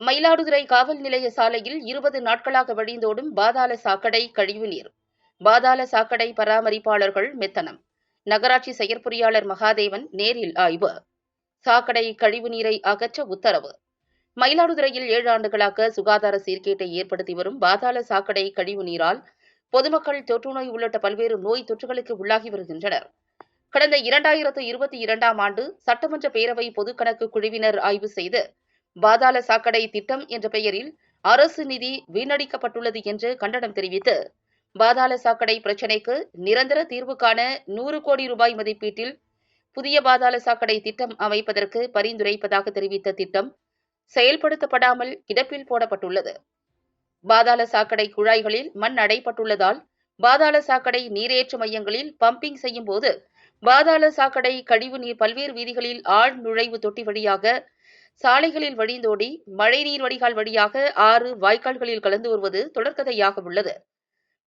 மயிலாடுதுறை காவல் நிலைய சாலையில் இருபது நாட்களாக வழிந்தோடும் பாதாள சாக்கடை கழிவுநீர் பாதாள சாக்கடை பராமரிப்பாளர்கள் மெத்தனம். நகராட்சி செயற்பொறியாளர் மகாதேவன் நேரில் ஆய்வு. சாக்கடை கழிவுநீரை அகற்ற உத்தரவு. மயிலாடுதுறையில் ஏழு ஆண்டுகளாக சுகாதார சீர்கேட்டை ஏற்படுத்தி வரும் பாதாள சாக்கடை கழிவுநீரால் பொதுமக்கள் தொற்றுநோய் உள்ளிட்ட பல்வேறு நோய் தொற்றுகளுக்கு உள்ளாகி வருகின்றனர். கடந்த இரண்டாயிரத்து இருபத்தி இரண்டாம் ஆண்டு சட்டமன்ற பேரவை பொதுக்கணக்கு குழுவினர் ஆய்வு செய்து பாதாள சாக்கடை திட்டம் என்ற பெயரில் அரசு நிதி வீணடிக்கப்பட்டுள்ளது என்று கண்டனம் தெரிவித்து பாதாள சாக்கடை பிரச்சினைக்கு நிரந்தர தீர்வு காண நூறு கோடி ரூபாய் மதிப்பீட்டில் புதிய பாதாள சாக்கடை திட்டம் அமைப்பதற்கு பரிந்துரைப்பதாக தெரிவித்த திட்டம் செயல்படுத்தப்படாமல் கிடப்பில் போடப்பட்டுள்ளது. பாதாள சாக்கடை குழாய்களில் மண் அடைப்பட்டுள்ளதால் பாதாள சாக்கடை நீரேற்று மையங்களில் பம்பிங் செய்யும் போது பாதாள சாக்கடை கழிவு நீர் பல்வேறு வீதிகளில் ஆழ் நுழைவு தொட்டி வழியாக சாலைகளில் வழிந்தோடி மழைநீர் வடிகால் வழியாக ஆறு வாய்க்கால்களில் கலந்து வருவது தொடர்கதையாக உள்ளது.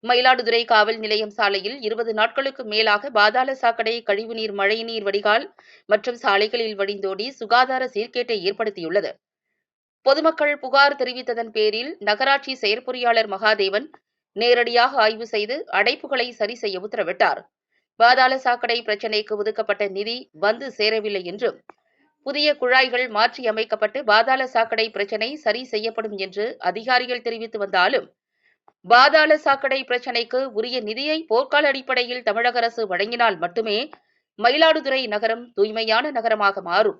மயிலாடுதுறை காவல் நிலையம் சாலையில் இருபது நாட்களுக்கு மேலாக பாதாள சாக்கடை கழிவுநீர் மழைநீர் வடிகால் மற்றும் சாலைகளில் வழிந்தோடி சுகாதார சீர்கேட்டை ஏற்படுத்தியுள்ளது. பொதுமக்கள் புகார் தெரிவித்ததன் பேரில் நகராட்சி செயற்பொறியாளர் மகாதேவன் நேரடியாக ஆய்வு செய்து அடைப்புகளை சரி செய்ய உத்தரவிட்டார். பாதாள சாக்கடை பிரச்சினைக்கு ஒதுக்கப்பட்ட நிதி வந்து சேரவில்லை என்றும் புதிய குழாய்கள் மாற்றி அமைக்கப்பட்டு பாதாள சாக்கடை பிரச்சினை சரி செய்யப்படும் என்று அதிகாரிகள் தெரிவித்து வந்தாலும் பாதாள சாக்கடை பிரச்சினைக்கு உரிய நிதியை போர்க்கால அடிப்படையில் தமிழக அரசு வழங்கினால் மட்டுமே மயிலாடுதுறை நகரம் தூய்மையான நகரமாக மாறும்.